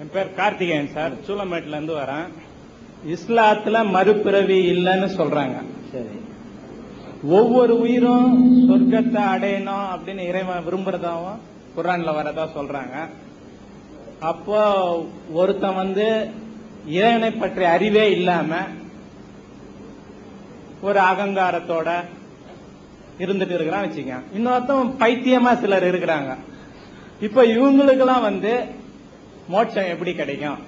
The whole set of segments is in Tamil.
என் பேர் கார்த்திகேயன் சார். சூளமேட்ல இருந்து வரேன். இஸ்லாத்துல மறுபிறவி இல்லைன்னு சொல்றாங்க. சரி. ஒவ்வொரு உயிரும் சொர்க்கத்தை அடையணும் அப்படின்னு இறைவன் விரும்புறதாவும் குரான்ல வரதா சொல்றாங்க. அப்போ ஒருத்தன் வந்து இறைவனை பற்றிய அறிவே இல்லாம ஒரு அகங்காரத்தோட இருந்துட்டு இருக்கிறான் வச்சுக்க இன்னொருத்தன் பைத்தியமா சிலர் இருக்கிறாங்க. இப்ப இவங்களுக்கெல்லாம் வந்து மோட்சம் எப்படி கிடைக்கும்?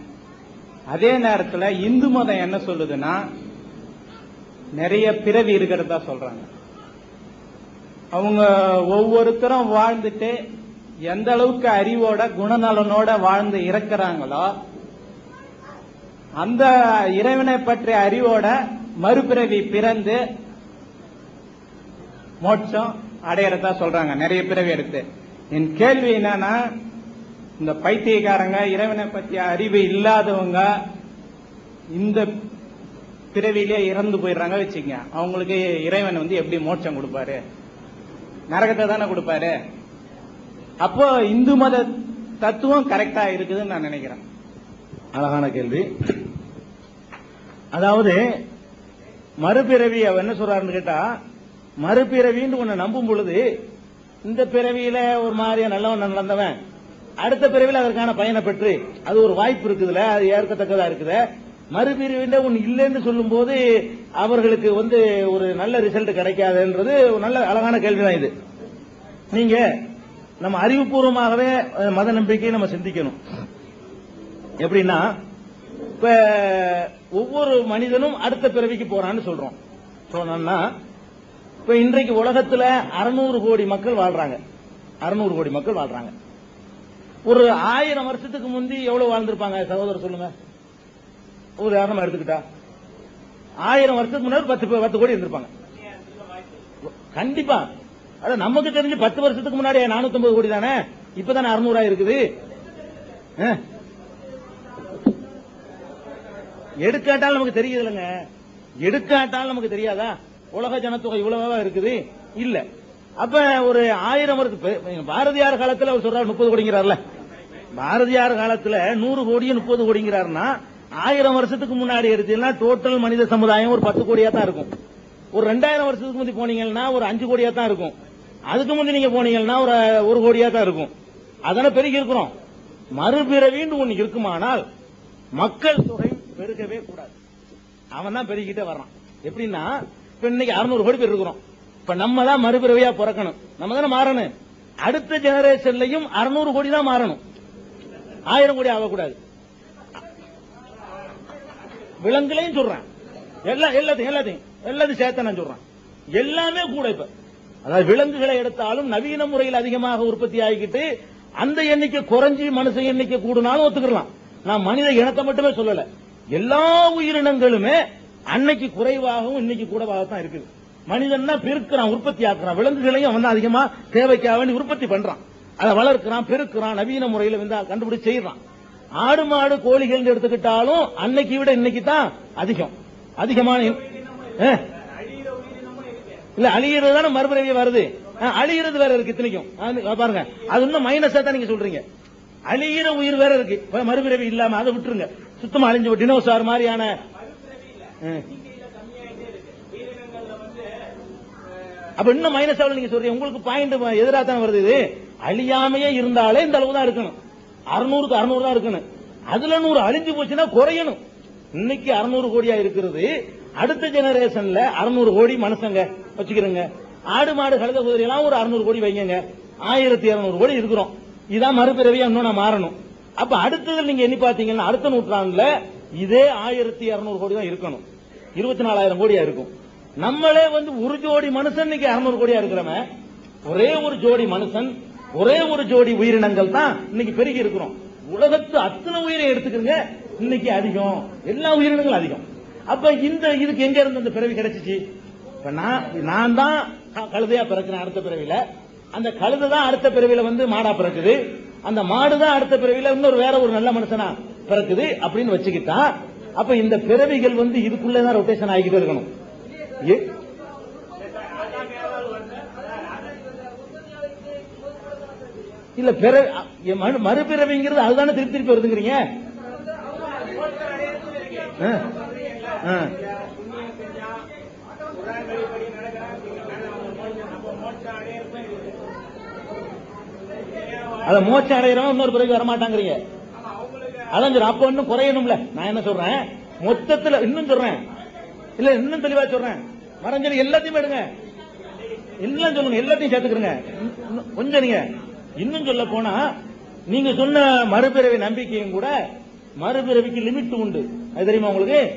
அதே நேரத்துல இந்து மதம் என்ன சொல்லுதுன்னா நிறைய பிறவி இருக்கிறதா சொல்றாங்க. அவங்க ஒவ்வொருத்தரும் வாழ்ந்துட்டு எந்த அளவுக்கு அறிவோட குணநலனோட வாழ்ந்து இறக்குறாங்களோ அந்த இறைவனை பற்றிய அறிவோட மறுபிறவி பிறந்து மோட்சம் அடையறதா சொல்றாங்க. நிறைய பிறவி எடுத்து என் கேள்வி என்னன்னா இந்த பைத்தியக்காரங்க இறைவனை பற்றிய அறிவு இல்லாதவங்க இந்த பிறவிலே இறந்து போயிடுறாங்க வச்சுக்கங்க. அவங்களுக்கு இறைவன் வந்து எப்படி மோட்சம் கொடுப்பாரு? நரகத்தை தானே கொடுப்பாரு? அப்போ இந்து மத தத்துவம் கரெக்டா இருக்குதுன்னு நான் நினைக்கிறேன். அழகான கேள்வி. அதாவது மறுபிறவி அவர் என்ன சொல்றாருன்னு கேட்டா மறுபிறவின்னு ஒன்னு நம்பும் பொழுது இந்த பிறவியில ஒரு மாதிரியா நல்லவன் நடந்தவன் அடுத்த பிறவில அதற்கான பயனை பெற்று அது ஒரு வாய்ப்பு இருக்குதுல அது ஏற்கத்தக்கதா இருக்குது. மறுபிரிவில் ஒன்னு இல்லைன்னு சொல்லும் போது அவர்களுக்கு வந்து ஒரு நல்ல ரிசல்ட் கிடைக்காதுன்றது ஒரு நல்ல அழகான கேள்விதான் இது. நீங்க நம்ம அறிவுபூர்வமாகவே மத நம்பிக்கையை நம்ம சிந்திக்கணும். எப்படின்னா இப்ப ஒவ்வொரு மனிதனும் அடுத்த பிறவிக்கு போறான்னு சொல்றோம். சொன்னோம்னா இப்ப இன்றைக்கு உலகத்துல அறுநூறு கோடி மக்கள் வாழ்றாங்க. அறுநூறு கோடி மக்கள் வாழ்றாங்க. ஒரு ஆயிரம் வருஷத்துக்கு முந்தி எவ்வளவு வாழ்ந்திருப்பாங்க? சகோதரர் சொல்லுங்க. ஒரு உதாரணமா எடுத்துக்கிட்டா. ஆயிரம் வருஷத்துக்கு முன்னாடி பத்து பத்து கோடி இருந்திருப்பாங்க. கண்டிப்பா. அத நமக்கு தெரிஞ்சு பத்து வருஷத்துக்கு முன்னாடி நானூத்தி கோடி தானே? இப்பதானே அறுநூறா இருக்குது. ஆ? எடுக்காட்டால் நமக்கு தெரியுது இல்லைங்க எடுக்காட்டால் நமக்கு தெரியாதா? உலக ஜனத்தொகை இவ்வளவா இருக்குது? இல்ல. அப்ப ஒரு ஆயிரம் வருஷம் பாரதியார் காலத்துல அவர் சொல்றாரு முப்பது கோடிங்கிறார்ல. பாரதியார் காலத்துல நூறு கோடியும் முப்பது கோடிங்கிறாருன்னா ஆயிரம் வருஷத்துக்கு முன்னாடி எடுத்தீங்கன்னா டோட்டல் மனித சமுதாயம் ஒரு பத்து கோடியா தான் இருக்கும். ஒரு ரெண்டாயிரம் வருஷத்துக்கு முந்தி போனீங்கன்னா ஒரு அஞ்சு கோடியா தான் இருக்கும். அதுக்கு முந்தி நீங்க போனீங்கன்னா ஒரு ஒரு கோடியா தான் இருக்கும். அதான பெருகி இருக்கிறோம் மறுபிறவின்னு ஒண்ணு இருக்குமானால் மக்கள் தொகை பெருகவே கூடாது. அவன் தான் பெருகிட்டே வர்றான். எப்படின்னா இப்ப இன்னைக்கு அறுநூறு கோடி பேர் இருக்கிறோம். இப்ப நம்ம தான் மறுபிறவியா பிறக்கணும். நம்ம தானே மாறணும். அடுத்த ஜெனரேஷன்லயும் அறுநூறு கோடி தான் மாறணும். ஆயிரம் கோடி ஆகக்கூடாது. விலங்குலையும் சொல்றேன். எல்லா எல்லாத்தையும் எல்லாத்தையும் எல்லாத்தையும் சேர்த்த நான் சொல்றேன். எல்லாமே கூட இப்ப. அதாவது விலங்குகளை எடுத்தாலும் நவீன முறையில் அதிகமாக உற்பத்தி ஆகிக்கிட்டு அந்த எண்ணிக்கை குறைஞ்சி மனுஷ எண்ணிக்கை கூடுனாலும் ஒத்துக்கலாம். நான் மனித இனத்தை மட்டுமே சொல்லல. எல்லா உயிரினங்களுமே அன்னைக்கு குறைவாகவும் இன்னைக்கு கூடவாக தான் இருக்குது. மனிதன்னா பெருக்கிறான் உற்பத்தி ஆக்குறான். விலங்குகளையும் அவன் தான் அதிகமா தேவைக்காக வேண்டி உற்பத்தி பண்றான். அதை வளர்க்கிறான் பெருக்கிறான் நவீன முறையில் வந்து கண்டுபிடிச்சு செய்யறான். ஆடு மாடு கோழிகள் எடுத்துக்கிட்டாலும் அன்னைக்கு விட இன்னைக்கு தான் அதிகம். அதிகமான? இல்ல அழியிறது தானே மறுபிறவி வருது. அழியிறது வேற இருக்கு இத்தனைக்கும். பாருங்க. அது இன்னும் மைனஸா தான் நீங்க சொல்றீங்க. அழியிற உயிர் வேற இருக்கு. மறுபிறவி இல்லாம அதை விட்டுருங்க. சுத்தமா அழிஞ்சு டினோசார் மாதிரியான. அப்ப இன்னும் மைனஸ் நீங்க சொல்றீங்க. உங்களுக்கு பாயிண்ட் எதிராக தான் வருது இது? அழியாமையே இருந்தாலே இந்த அளவு தான் இருக்கணும். அறுநூறுக்கு அறுநூறு தான் இருக்கணும். அதுல நூறு அழிஞ்சு போச்சுன்னா குறையணும். இன்னைக்கு அறுநூறு கோடியா இருக்கிறது. அடுத்த ஜெனரேஷன்ல அறுநூறு கோடி மனுஷங்க. வச்சுக்கிறோங்க. ஆடு மாடு கழுத குதிரை எல்லாம் ஒரு அறுநூறு கோடி வைங்க ஆயிரத்தி இருநூறு கோடி இருக்கிறோம். இதான் மறுபிறவியா இன்னும் நான் மாறணும். அப்ப அடுத்தது நீங்க எண்ணி பாத்தீங்கன்னா அடுத்த நூற்றாண்டுல இதே ஆயிரத்தி இருநூறு கோடி தான் இருக்கணும். இருபத்தி நாலாயிரம் கோடியா இருக்கும். நம்மளே வந்து ஒரு ஜோடி மனுஷன் இன்னைக்கு அறுநூறு கோடியா இருக்கிறவன். ஒரே ஒரு ஜோடி மனுஷன் ஒரே ஒரு ஜோடி உயிரினங்கள் தான் இன்னைக்கு பெருகி இருக்கிறோம். உலகத்து அத்தனை உயிரை எடுத்துக்கிறங்க இன்னைக்கு அதிகம். எல்லா உயிரினங்களும் அதிகம். அப்ப இந்த இதுக்கு எங்க இருந்து இந்த பிறவி கிடைச்சிச்சு? இப்ப நான் நான் தான் கழுதையா பிறக்கிறேன் அடுத்த பிறவியில. அந்த கழுதை தான் அடுத்த பிறவியில வந்து மாடா பிறக்குது. அந்த மாடு தான் அடுத்த பிறவியில இன்னொரு வேற ஒரு நல்ல மனுஷனா பிறக்குது அப்படின்னு வச்சுக்கிட்டா அப்ப இந்த பிறவிகள் வந்து இதுக்குள்ளதான் ரொட்டேஷன் ஆகிக்கிட்டு இருக்கணும். இல்ல பிற மறுபிறவிங்கிறது அதுதானே திருப்பி திருப்பி வருதுங்கிறீங்க? ஆ. அத மோட்சம் அடைகிறவன் இன்னொரு பிறகு வரமாட்டாங்கிறீங்க. அதான் அப்ப இன்னும் குறையணும்ல. நான் என்ன சொல்றேன்? மொத்தத்துல இன்னும் சொல்றேன். இல்ல இன்னும் தெளிவா சொல்றேன். மறைஞ்சல் எல்லாத்தையும் எடுங்க. எல்லாம் சொல்லுங்க எல்லாத்தையும் சேர்த்துக்கிறங்க கொஞ்சம் நீங்க. இன்னும் சொல்ல போனா நீங்க சொன்ன மறுபிறவி நம்பிக்கையும் கூட மறுபிறவிக்கு லிமிட் உண்டு. அது தெரியுமா உங்களுக்கு?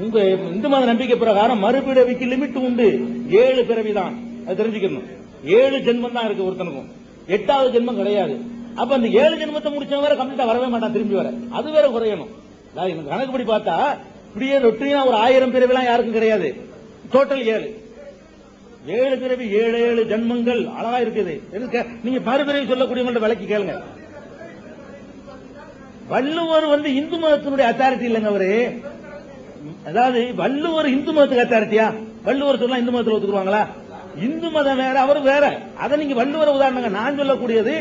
உங்க இந்து மத நம்பிக்கை பிரகாரம் மறுபிறவிக்கு லிமிட் உண்டு. ஏழு பிறவி தான் அது தெரிஞ்சுக்கணும். ஏழு ஜென்மம் தான் இருக்கு ஒருத்தனுக்கும். எட்டாவது ஜென்மம் கிடையாது. அப்ப அந்த ஏழு ஜென்மத்தை முடிச்சவன் வேற கம்ப்ளீட்டா வரவே மாட்டான் திரும்பி வர. அது வேற குறையணும். கணக்குப்படி பார்த்தா இப்படியே ரொட்டினா ஒரு ஆயிரம் பிறவிலாம் யாருக்கும் கிடையாது. டோட்டல் ஏழு. ஏழு பிறவி ஏழு ஏழு ஜென்மங்கள் அழகா இருக்குது. நீங்க மறுபிறவி சொல்லக்கூடியவங்கள்ட்ட விளக்கி கேளுங்க. வள்ளுவர் வந்து இந்து மதத்தினுடைய அத்தாரிட்டி இல்லைங்க அவரு. அதாவது வள்ளுவர் இந்து மதத்துக்கு அத்தாரிட்டியா வள்ளுவர் சொன்னா இந்து மதத்தில் ஒத்துக்குவாங்களா? இந்து மதம் வேற அவர் வேற. அதை நீங்க வள்ளுவர் உதாரணங்க. நான் சொல்லக்கூடியது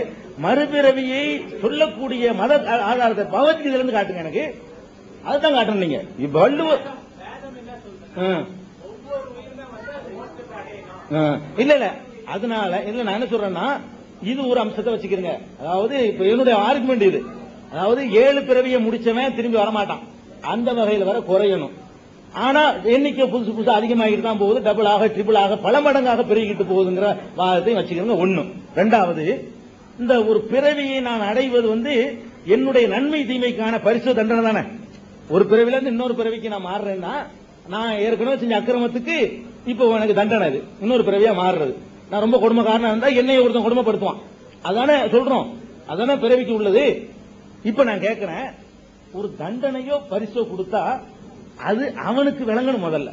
மறுபிறவியை சொல்லக்கூடிய மத ஆதாரத்தை பகவத்கீதையில இருந்து காட்டுங்க எனக்கு. அதுதான் காட்டணும் நீங்க. வள்ளுவர். இல்ல இல்ல. அதனால இல்ல நான் என்ன சொல்றேன்னா இது ஒரு அம்சத்தை வச்சுக்கிறேங்க. அதாவது இப்ப என்னுடைய ஆர்குமெண்ட் இது. அதாவது ஏழு பிறவியை முடிச்சவன் திரும்பி வரமாட்டான். அந்த வகையில வர குறையணும். ஆனா எண்ணிக்கை புதுசு புதுசு அதிகமாகிட்டு தான் போகுது. டபுள் ஆக ட்ரிபிள் ஆக பல மடங்காக பெருகிட்டு போகுதுங்கிற வாதத்தையும் வச்சுக்கிறோங்க ஒண்ணு. ரெண்டாவது இந்த ஒரு பிறவியை நான் அடைவது வந்து என்னுடைய நன்மை தீமைக்கான பரிசு தண்டனை தானே. ஒரு பிறவில இருந்து இன்னொரு பிறவிக்கு நான் மாறுறேன்னா நான் ஏற்கனவே செஞ்ச அக்கிரமத்துக்கு இப்போ எனக்கு தண்டனை அது இன்னொரு பிறவியா மாறுறது. நான் ரொம்ப கொடுமைக்காரனா இருந்தா என்னைய ஒருத்தன் கொடுமைப்படுத்துவான். அதானே சொல்றோம். அதானே பிறவிக்கு உள்ளது. இப்ப நான் கேட்கிறேன் ஒரு தண்டனையோ பரிசோ கொடுத்தா அது அவனுக்கு விளங்கணும் முதல்ல.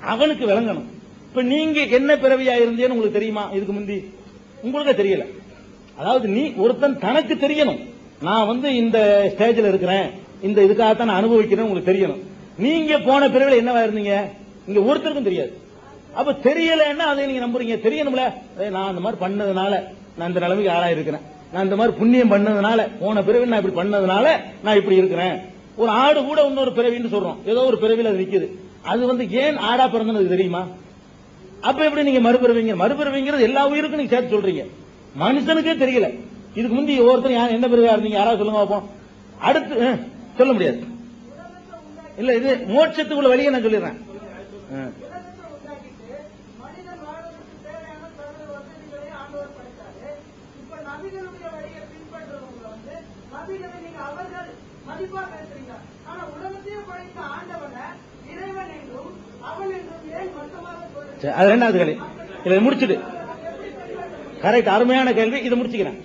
அவனுக்கு விளங்கணும். இப்ப நீங்க என்ன பிறவியா இருந்தேன்னு உங்களுக்கு தெரியுமா? இதுக்கு முந்தி. உங்களுக்கு தெரியல. அதாவது நீ ஒருத்தன் தனக்கு தெரியணும். நான் வந்து இந்த ஸ்டேஜில் இருக்கிறேன். இந்த இதுக்காகத்தான் நான் அனுபவிக்கிறேன் உங்களுக்கு தெரியணும். நீங்க போன பிறவில என்னவா இருந்தீங்க? இங்க ஒருத்தருக்கும் தெரியாது. அப்ப தெரியலன்னா அதை நீங்க நம்புறீங்க. தெரியணும்ல? நான் அந்த மாதிரி பண்ணதுனால நான் இந்த நிலைமைக்கு ஆளா இருக்கிறேன். நான் இந்த மாதிரி புண்ணியம் பண்ணதுனால போன பிறவி நான் இப்படி பண்ணதுனால நான் இப்படி இருக்கிறேன். ஒரு ஆடு கூட இன்னொரு பிறவின்னு சொல்றோம். ஏதோ ஒரு பிறவியில் அது நிக்குது. அது வந்து ஏன் ஆடா பிறந்தது தெரியுமா? அப்ப எப்படி நீங்க மறுபிறவிங்க? மறுபிறவிங்கிறது எல்லா உயிருக்கும் நீங்க சேர்த்து சொல்றீங்க. மனுஷனுக்கே தெரியல. இதுக்கு முந்தி ஒருத்தர் யார் என்ன பிறவியா இருந்தீங்க? யாராவது சொல்லுங்க பார்ப்போம் அடுத்து சொல்ல முடியாது. இல்ல இது மோட்சத்துக்குள்ள வழியை நான் சொல்லிடுறேன்? நபிகளுடைய வழியை பின்பற்றுறவங்க வந்து நபிகளை நீங்க அவர்கள் மதிப்பா பேசுறீங்க ஆனா உலகத்தையே படைத்த ஆண்டவனை இறைவன் என்றும் அவன் என்றும் ஏன் மொத்தமாக சரி, அது ரெண்டாவது கேள்வி. இதை முடிச்சுடு. கரெக்ட் அருமையான கேள்வி. இதை முடிச்சுக்கிறேன்.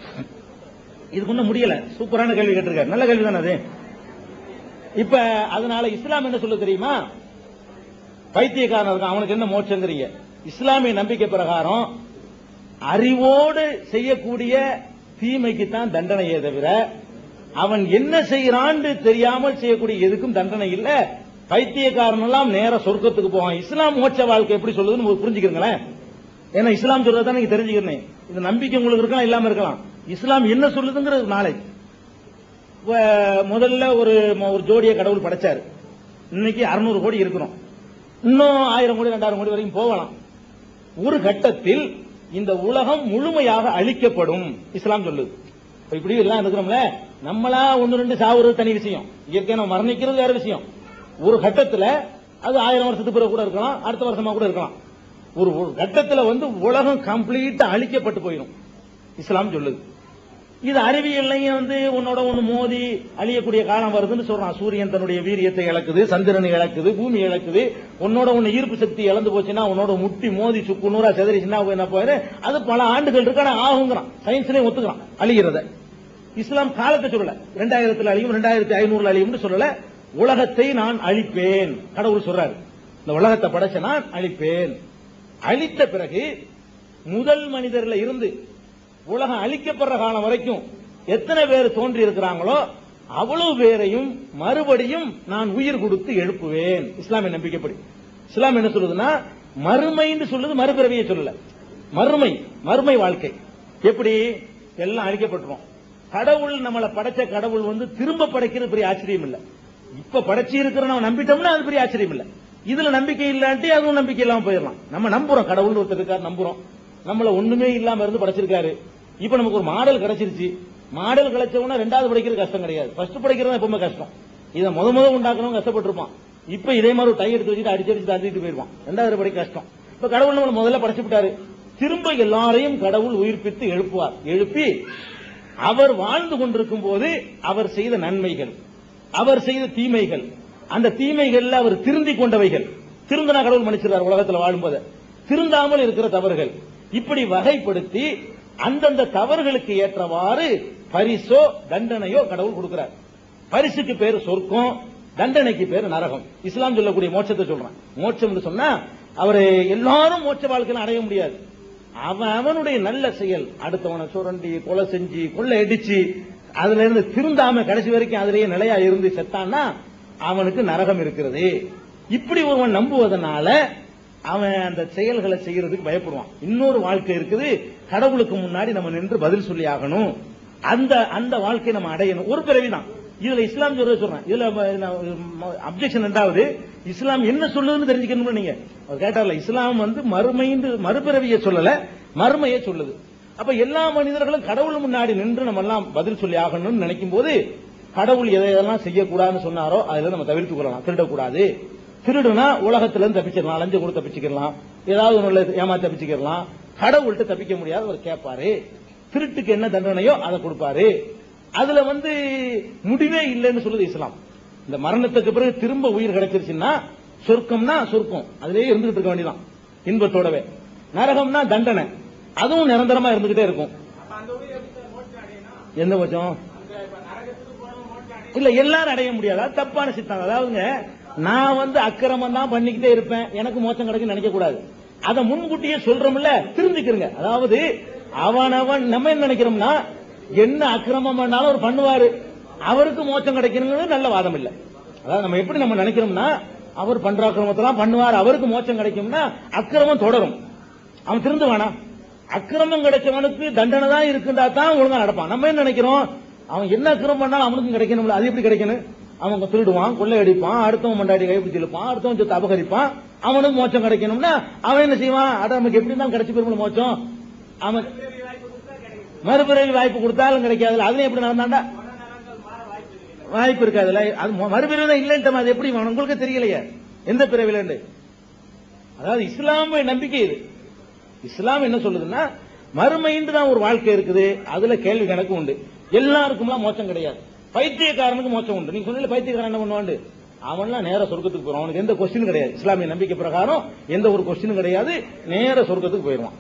இதுக்கு ஒன்றும் முடியல. சூப்பரான கேள்வி கேட்டிருக்காரு. நல்ல கேள்வி தானே அது? இப்ப அதனால இஸ்லாம் என்ன சொல்ல தெரியுமா? பைத்தியக்காரன் இருக்கான் அவனுக்கு என்ன மோட்சங்கிறீங்க? இஸ்லாமிய நம்பிக்கை பிரகாரம் அறிவோடு செய்யக்கூடிய தீமைக்கு தான் தண்டனையே தவிர அவன் என்ன செய்யறான்னு தெரியாமல் செய்யக்கூடிய எதுக்கும் தண்டனை இல்ல. பைத்தியக்காரன் எல்லாம் நேர சொர்க்கத்துக்கு போவான். இஸ்லாம் மோட்ச வாழ்க்கை எப்படி சொல்லுதுன்னு உங்களுக்கு புரிஞ்சுக்கிறீங்களேன் ஏன்னா இஸ்லாம் சொல்றதை நீங்க தெரிஞ்சுக்கிறேன். இது நம்பிக்கை உங்களுக்கு இருக்கலாம் இல்லாம இருக்கலாம். இஸ்லாம் என்ன சொல்லுதுங்கிறது நாளை. முதல்ல ஒரு ஒரு ஜோடியை கடவுள் படைச்சாரு. இன்னைக்கு 600 கோடி இருக்கிறோம். இன்னும் ஆயிரம் கோடி ரெண்டாயிரம் கோடி வரைக்கும் போகலாம். ஒரு கட்டத்தில் இந்த உலகம் முழுமையாக அழிக்கப்படும். இஸ்லாம் சொல்லுது. இப்படி எல்லாம் இருக்கிறோம்ல நம்மளா ஒன்னு ரெண்டு சாவுறது தனி விஷயம். இயற்கை நம்ம மரணிக்கிறது வேற விஷயம். ஒரு கட்டத்துல அது ஆயிரம் வருஷத்துக்கு பிறகு கூட இருக்கலாம் அடுத்த வருஷமா கூட இருக்கலாம். ஒரு ஒரு கட்டத்துல வந்து உலகம் கம்ப்ளீட்டா அழிக்கப்பட்டு போயிடும் இஸ்லாம் சொல்லுது. இது அறிவியல்லையும் வந்து உன்னோட ஒண்ணு மோதி அழியக்கூடிய காலம் வருதுன்னு சொல்றான். சூரியன் தன்னுடைய வீரியத்தை இழக்குது சந்திரன் இழக்குது பூமி இழக்குது. உன்னோட ஒண்ணு ஈர்ப்பு சக்தி இழந்து போச்சுன்னா உன்னோட முட்டி மோதி சுக்கு நூறா செதறிச்சுன்னா என்ன போயிரு? அது பல ஆண்டுகள் இருக்கான ஆகுங்கிறான். சயின்ஸ்லயும் ஒத்துக்கிறான் அழிகிறத இஸ்லாம் காலத்தை சொல்லல. ரெண்டாயிரத்துல அழியும் ரெண்டாயிரத்தி ஐநூறுல அழியும்னு சொல்லல. உலகத்தை நான் அழிப்பேன். கடவுள் சொல்றாரு. இந்த உலகத்தை படைச்ச நான் அழிப்பேன். அழித்த பிறகு முதல் மனிதர்ல இருந்து உலகம் அழிக்கப்படுற காலம் வரைக்கும் எத்தனை பேர் தோன்றி இருக்கிறாங்களோ அவ்வளவு பேரையும் மறுபடியும் நான் உயிர் கொடுத்து எழுப்புவேன். இஸ்லாமிய நம்பிக்கைப்படி. இஸ்லாம் என்ன சொல்லுதுன்னா மறுமைன்னு சொல்லுது மறுபிறவியை சொல்லல. மறுமை மறுமை வாழ்க்கை. எப்படி? எல்லாம் அழிக்கப்பட்டுரும். கடவுள் நம்மளை படைச்ச கடவுள் வந்து திரும்ப படைக்கிறது பெரிய ஆச்சரியம் இல்ல. இப்ப படைச்சு இருக்கிறவன் நம்பிட்டோம்னா அது பெரிய ஆச்சரியம் இல்ல. இதுல நம்பிக்கை இல்லாட்டி அதுவும் நம்பிக்கை இல்லாம போயிடலாம். நம்ம நம்புறோம் கடவுள் ஒருத்தர் இருக்காரு நம்புறோம். நம்மள ஒண்ணுமே இல்லாம இருந்து படைச்சிருக்காரு. இப்ப நமக்கு ஒரு மாடல் கிடைச்சிருச்சு. மாடல் கிடைச்சவனா ரெண்டாவது படிக்கிறது கஷ்டம் கிடையாது. ஃபர்ஸ்ட் படிக்கிறது எப்பவுமே கஷ்டம். இதை முத முத உண்டாக்கணும் கஷ்டப்பட்டிருப்பான். இப்ப இதே மாதிரி ஒரு டை எடுத்து வச்சுட்டு அடிச்சு அடிச்சு தள்ளிட்டு போயிருவான். ரெண்டாவது படிக்க கஷ்டம். இப்ப கடவுள் நம்மளை முதல்ல படைச்சு விட்டாரு. திரும்ப எல்லாரையும் கடவுள் உயிர்ப்பித்து எழுப்புவார். எழுப்பி அவர் வாழ்ந்து கொண்டிருக்கும் போது அவர் செய்த நன்மைகள் அவர் செய்த தீமைகள் அந்த தீமைகள்ல அவர் திருந்தி கொண்டவைகள். திருந்தனா கடவுள் மன்னிச்சிருக்கார் உலகத்தில் வாழும்போது. திருந்தாமல் இருக்கிற தவறுகள். இப்படி வகைப்படுத்தி அந்தந்த தவறுகளுக்கு ஏற்றவாறு பரிசோ தண்டனையோ கடவுள் கொடுக்கிறார். பரிசுக்கு பேரு சொர்க்கம் தண்டனைக்கு பேரு நரகம். இஸ்லாம் சொல்லக்கூடிய மோட்சத்தை சொல்றான். மோட்சம் சொன்னா அவரு எல்லாரும் மோட்ச வாழ்க்கையில அடைய முடியாது. அவன் அவனுடைய நல்ல செயல். அடுத்தவனை சுரண்டி கொலை செஞ்சு கொள்ளை அடிச்சு அதுல இருந்து திருந்தாம கடைசி வரைக்கும் அதுலயே நிலையா இருந்து செத்தான்னா அவனுக்கு நரகம் இருக்கிறது. இப்படி ஒருவன் நம்புவதனால அவன் அந்த செயல்களை செய்யறதுக்கு பயப்படுவான். இன்னொரு வாழ்க்கை இருக்குது கடவுளுக்கு முன்னாடி நம்ம நின்று பதில் சொல்லி ஆகணும். அந்த அந்த வாழ்க்கையை நம்ம அடையணும். ஒரு பிறவிதான். இதுல இஸ்லாம் சொல்றது சொல்றேன். இதுல அப்செக்ஷன் ரெண்டாவது இஸ்லாம் என்ன சொல்லுதுன்னு தெரிஞ்சுக்கணும் நீங்க. அவர் கேட்டார்ல இஸ்லாம் வந்து மறுமைன்று மறுபிறவியை சொல்லல மறுமையே சொல்லுது. அப்ப எல்லா மனிதர்களும் கடவுள் முன்னாடி நின்று நம்ம எல்லாம் பதில் சொல்லி ஆகணும்னு நினைக்கும் போது கடவுள் எதை எதெல்லாம் செய்யக்கூடாதுன்னு சொன்னாரோ அதில் நம்ம தவிர்த்து கொள்ளலாம். திருடக்கூடாது. திருடுனா உலகத்துல இருந்து தப்பிச்சிடலாம். லஞ்சம் கூட தப்பிச்சுக்கலாம் ஏதாவது ஒண்ணுல ஏமாத்தி தப்பிச்சுக்கலாம் கடவுள்கிட்ட தப்பிக்க முடியாது அவர் கேட்பாரு திருட்டுக்கு என்ன தண்டனையோ அதை கொடுப்பாரு. அதுல வந்து முடிவே இல்லைன்னு சொல்லுது இஸ்லாம். இந்த மரணத்துக்கு பிறகு திரும்ப உயிர் கிடைச்சிருச்சுன்னா சொர்க்கம்னா சொர்க்கம். அதுலயே இருந்துகிட்டு இருக்க வேண்டியதான் இன்பத்தோடவே. நரகம்னா தண்டனை. அதுவும் நிரந்தரமா இருந்துகிட்டே இருக்கும். எந்த பட்சம் இல்ல எல்லாரும் அடைய முடியாது. தப்பான சித்தாந்தம். அதாவதுங்க நான் வந்து அக்கிரமம் தான் பண்ணிக்கிட்டே இருப்பேன். எனக்கு மோச்சம் கிடைக்கும் நினைக்க கூடாது. அதை முன்கூட்டியே சொல்றோம்ல திருந்திக்கிறங்க. அதாவது அவனவன் நம்ம என்ன நினைக்கிறோம்னா என்ன அக்கிரமம் பண்ணாலும் அவர் பண்ணுவாரு. அவருக்கு மோச்சம் கிடைக்கணுங்கிறது நல்ல வாதம் இல்ல. அதாவது நம்ம எப்படி நம்ம நினைக்கிறோம்னா அவர் பண்ற அக்கிரமத்தெல்லாம் பண்ணுவார். அவருக்கு மோச்சம் கிடைக்கும்னா அக்கிரமம் தொடரும். அவன் திருந்துவானா? அக்கிரமம் கிடைச்சவனுக்கு தண்டனை தான் இருக்குண்டா தான் ஒழுங்கா நடப்பான். நம்ம என்ன நினைக்கிறோம்? அவன் என்ன அக்கிரமம் பண்ணாலும் அவனுக்கும் கிடைக்கணும்ல. அது எப்படி கிடைக்கணும்? அவன் திருடுவான் கொள்ளை அடிப்பான் அடுத்தவன் மண்டாடி கைப்பிடிச்சு இழுப்பான் அடுத்தவன் சொத்து அபகரிப்பான் அவனுக்கு மோச்சம் கிடைக்கணும்னா அவன் என்ன செய்வான்? அட நமக்கு எப்படி தான் கிடைச்சி பெருமை மோச்சம் அவன் மறுபிறவி வாய்ப்பு கொடுத்தாலும் கிடைக்காதுல்ல. அதுல எப்படி நடந்தாண்டா வாய்ப்பு இருக்காதுல்ல. அது ம- மறுபிறவி தான் இல்லைன்ட்டு அது எப்படி உங்களுக்கு தெரியலையே. எந்த பிறவில அதாவது இஸ்லாமிய நம்பிக்கை இது. இஸ்லாம் என்ன சொல்லுதுன்னா மறுமைன்னு தான் ஒரு வாழ்க்கை இருக்குது. அதுல கேள்வி கணக்கு உண்டு. எல்லாருக்கும்லாம் மோச்சம் கிடையாது. பைத்தியக்காரனுக்கு மோச்சம் உண்டு. நீங்க சொன்ன பைத்தியக்காரன் என்ன பண்ணுவாண்டு அவன்லாம் நேர சொர்க்கத்துக்கு போறான் அவனுக்கு எந்த கொஸ்டின் கிடையாது. இஸ்லாமிய நம்பிக்கை பிரகாரம் எந்த ஒரு கொஸ்டினும் கிடையாது. நேர சொர்க்கத்துக்கு போயிருவான்